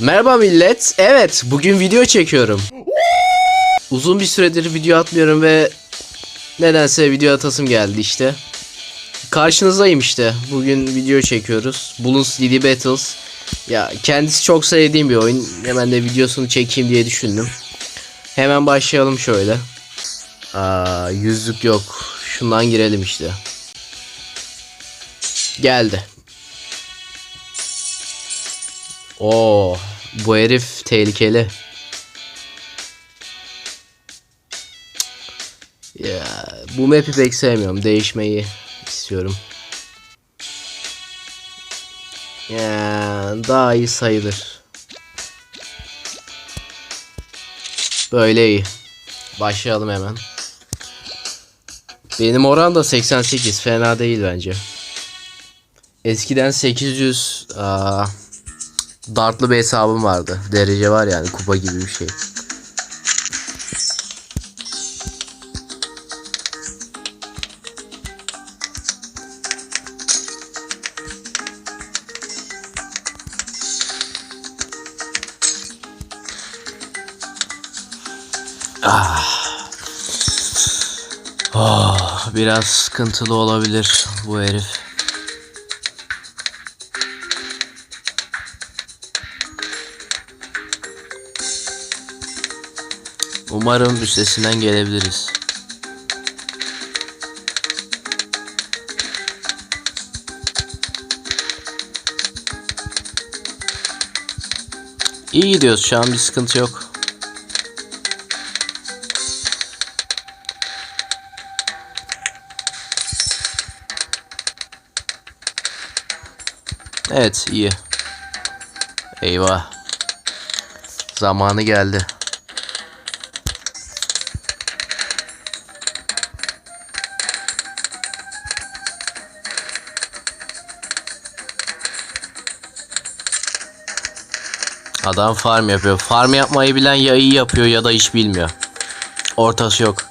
Merhaba millet. Evet, bugün video çekiyorum. Uzun bir süredir video atmıyorum ve nedense video atasım geldi işte. Karşınızdayım işte. Bugün video çekiyoruz. Bloons DD Battles. Ya kendisi çok sevdiğim bir oyun. Hemen de videosunu çekeyim diye düşündüm. Hemen başlayalım şöyle. Aa, yüzlük yok. Şundan girelim işte. Geldi. Oo, bu herif tehlikeli. Ya bu map'i pek sevmiyorum. Değişmeyi istiyorum. Ya daha iyi sayılır. Böyle iyi. Başlayalım hemen. Benim oran da 88. Fena değil bence. Eskiden 800 aa, dartlı bir hesabım vardı. Derece var yani kupa gibi bir şey. Ah, biraz sıkıntılı olabilir bu herif. Umarım üstesinden gelebiliriz. İyi gidiyoruz şu an bir sıkıntı yok. Evet iyi. Eyvah. Zamanı geldi. Adam farm yapıyor. Farm yapmayı bilen ya iyi yapıyor ya da hiç bilmiyor. Ortası yok.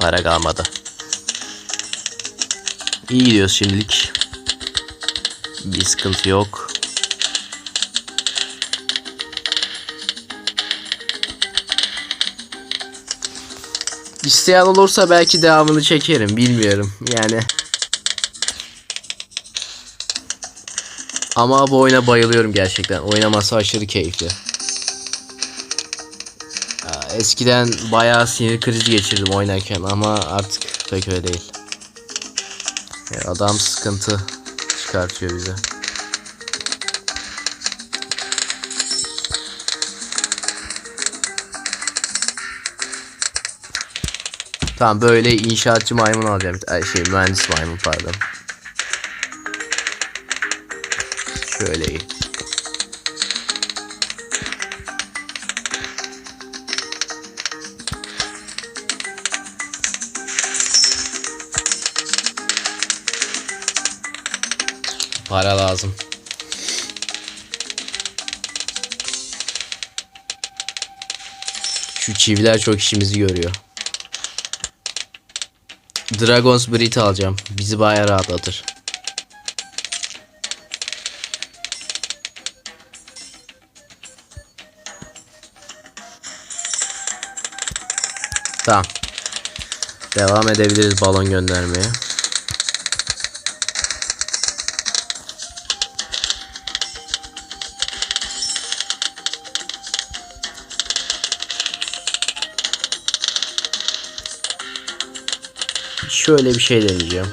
Para kalmadı. İyi gidiyoruz şimdilik. Bir sıkıntı yok. İsteyen olursa belki devamını çekerim. Bilmiyorum. Yani. Ama bu oyuna bayılıyorum gerçekten. Oynaması aşırı keyifli. Eskiden bayağı sinir krizi geçirdim oynarken ama artık pek öyle değil. Adam sıkıntı çıkartıyor bize. Tamam böyle inşaatçı maymun alacağım. Ay şey mühendis maymun pardon. Şöyle iyi. Para lazım. Şu çiviler çok işimizi görüyor. Dragon's Breath alacağım. Bizi bayağı rahatlatır. Tamam. Devam edebiliriz balon göndermeye. Şöyle bir şey deneyeceğim.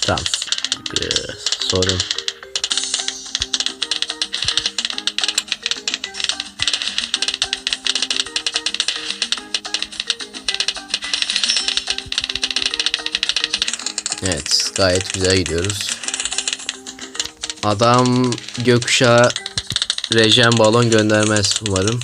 Tamam. Sorun. Evet, gayet güzel gidiyoruz. Adam gökkuşağı rejen balon göndermez umarım.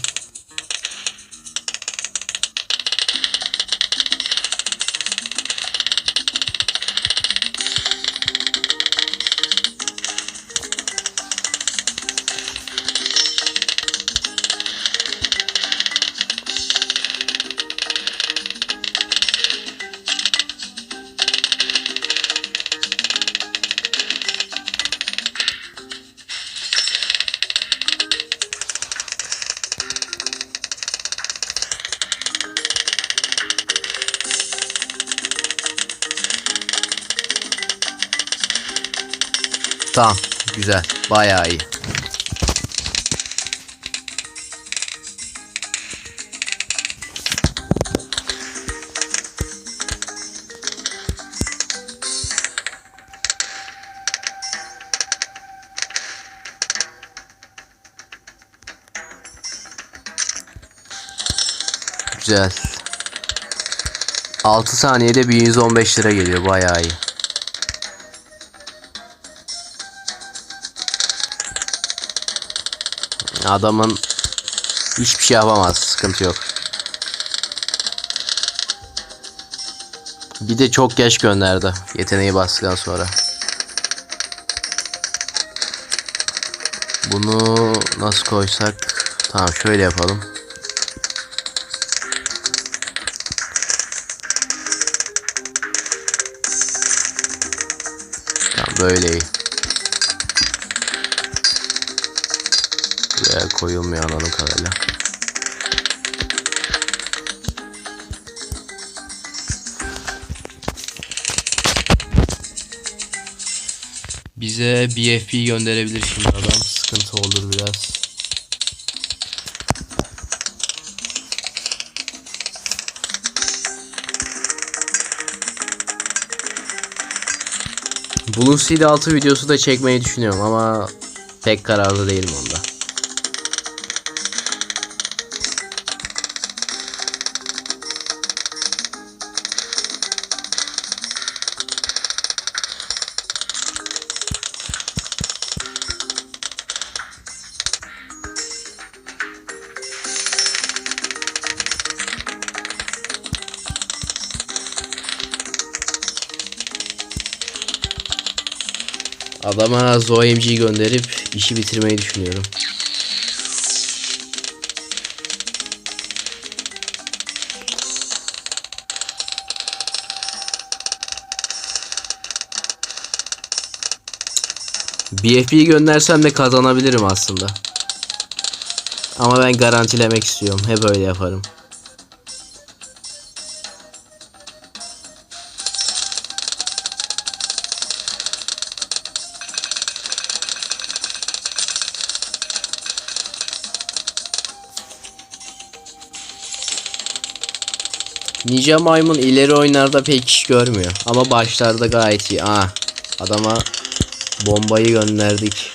Tamam. Güzel. Bayağı iyi. Güzel. 6 saniyede 1115 lira geliyor. Bayağı iyi. Adamın hiçbir şey yapamaz. Sıkıntı yok. Bir de çok geç gönderdi. Yeteneği bastıktan sonra. Bunu nasıl koysak? Tamam şöyle yapalım. Tamam böyle iyi. Koyulmuyor anladığım kadarıyla. Bize BFP gönderebilir şimdi adam. Sıkıntı olur biraz. Blue Seed 6 videosu da çekmeyi düşünüyorum ama pek kararlı değilim onda. Adama ZoMG gönderip işi bitirmeyi düşünüyorum. BFB'yi göndersem de kazanabilirim aslında. Ama ben garantilemek istiyorum. Hep öyle yaparım. Ninja Maymun ileri oyunlarda pek iş görmüyor. Ama başlarda gayet iyi. Aa, adama bombayı gönderdik.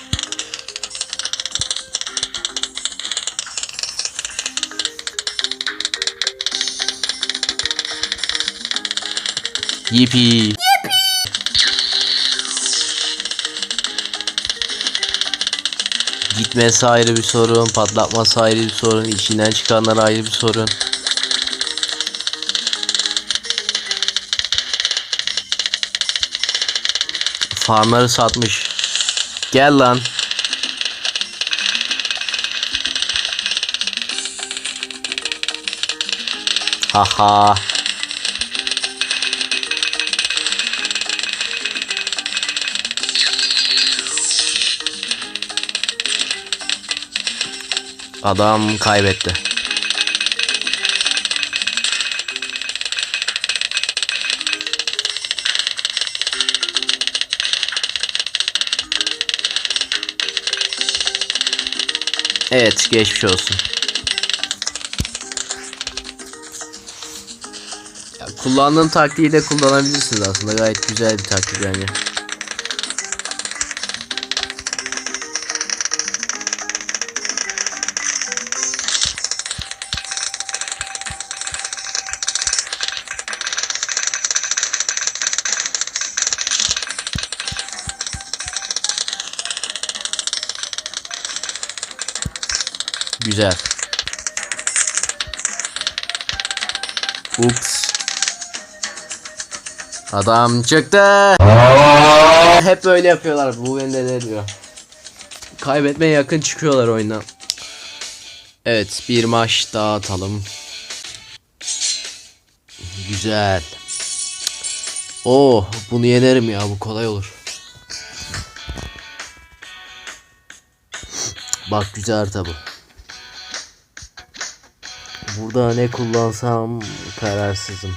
Yipi. Gitmesi ayrı bir sorun, patlatması ayrı bir sorun, içinden çıkanlar ayrı bir sorun. Farmları satmış. Gel lan. Haha. Adam kaybetti. Evet geçmiş olsun. Ya, kullandığın taktiği de kullanabilirsiniz aslında gayet güzel bir taktik bence. Güzel. Ups. Adam çıktı. Hep böyle yapıyorlar. Bu beni de diyor. Kaybetmeye yakın çıkıyorlar oyundan. Evet bir maç daha atalım. Güzel. Oh bunu yenerim ya bu kolay olur. Bak güzel harita bu. Burada ne kullansam kararsızım.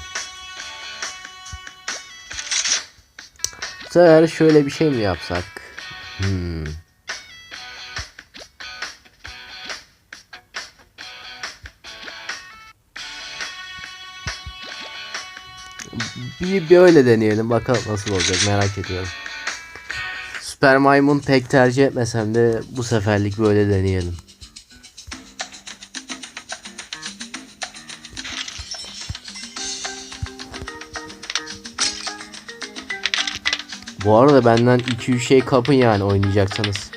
Bu sefer şöyle bir şey mi yapsak? Hmm. Bir, bir öyle deneyelim bakalım nasıl olacak merak ediyorum. Süper maymun pek tercih etmesem de bu seferlik böyle deneyelim. Bu arada benden 2-3 şey kapın yani oynayacaksanız.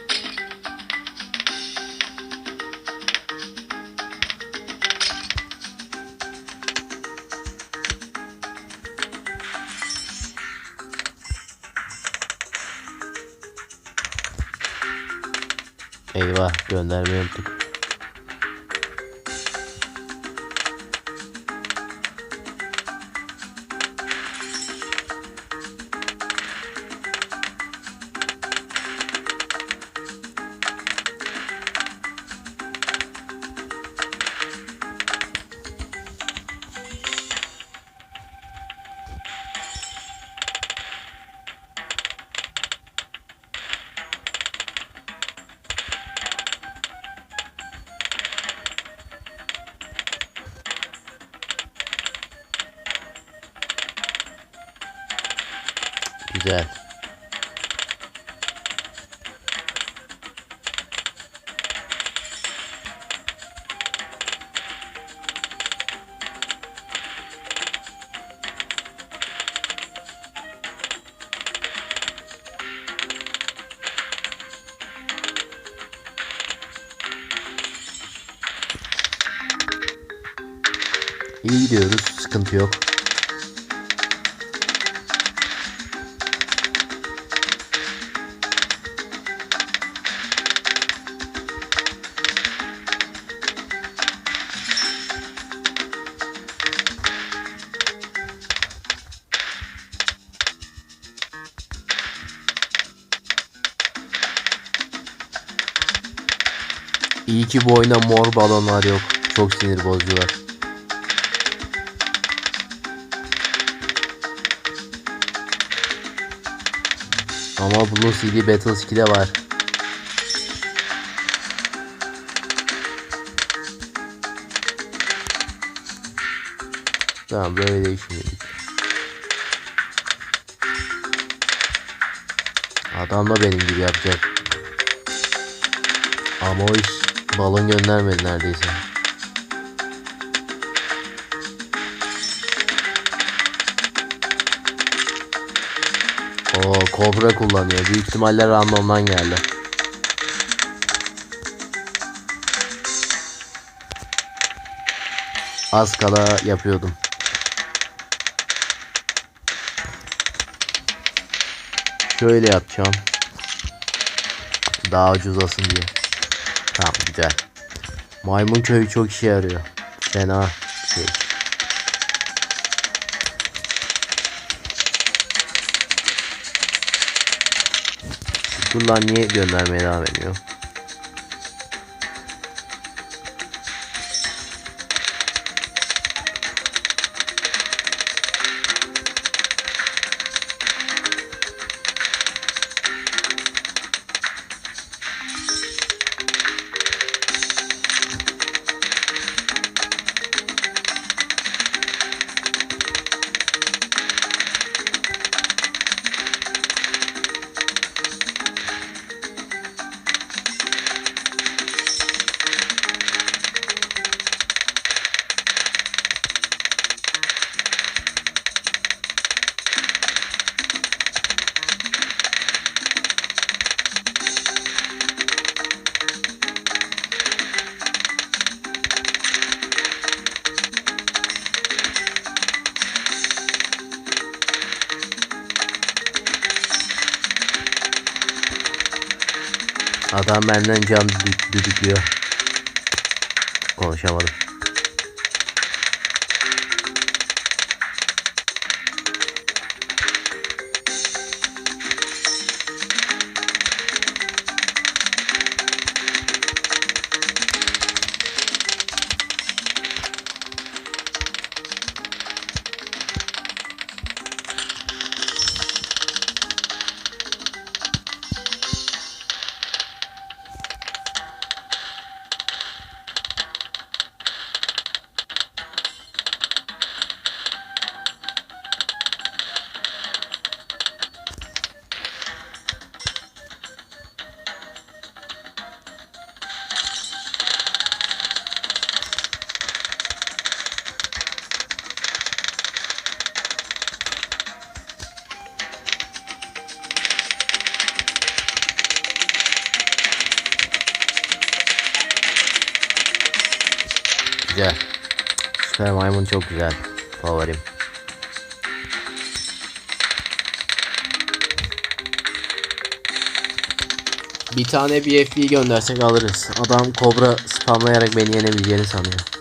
Eyvah göndermeyi unuttuk. Güzel. İyi gidiyoruz. Sıkıntı yok. İyi ki bu oyunda mor balonlar yok. Çok sinir bozucular. Ama Blue CD Battles 2'de var. Tamam böyle değişmedik. Adam da benim gibi yapacak. Ama o iş balon göndermedi neredeyse. O kobra kullanıyor. Büyük ihtimalle randomdan geldi. Az kala yapıyordum. Şöyle yapacağım. Daha ucuzlasın diye. Güzel. Maymun köyü çok işe yarıyor. Fena şey. Dur lan niye göndermeye devam ediyor? Adam benden can dü- düdüklüyor. Konuşamadım. Güzel. Süper maymun çok güzel. Favorim. Bir tane BFB göndersek alırız. Adam kobra spamlayarak beni yenebileceğini sanıyor.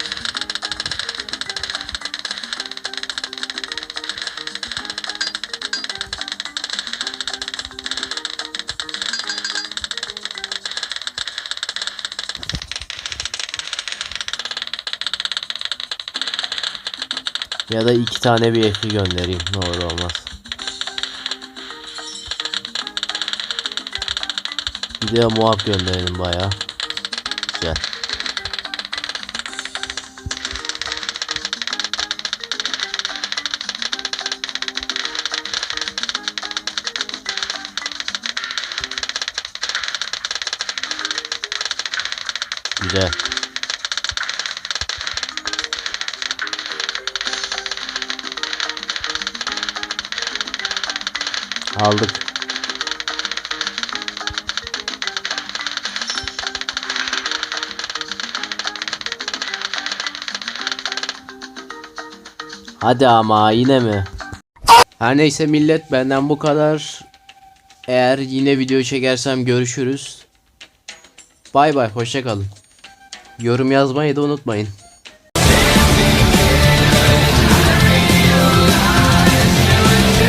Ya da iki tane BFB göndereyim. Ne olur olmaz. Bir de muhak gönderelim bayağı. Güzel. Güzel. Aldık. Hadi ama yine mi? Her neyse millet benden bu kadar. Eğer yine video çekersem görüşürüz. Bay bay hoşça kalın. Yorum yazmayı da unutmayın.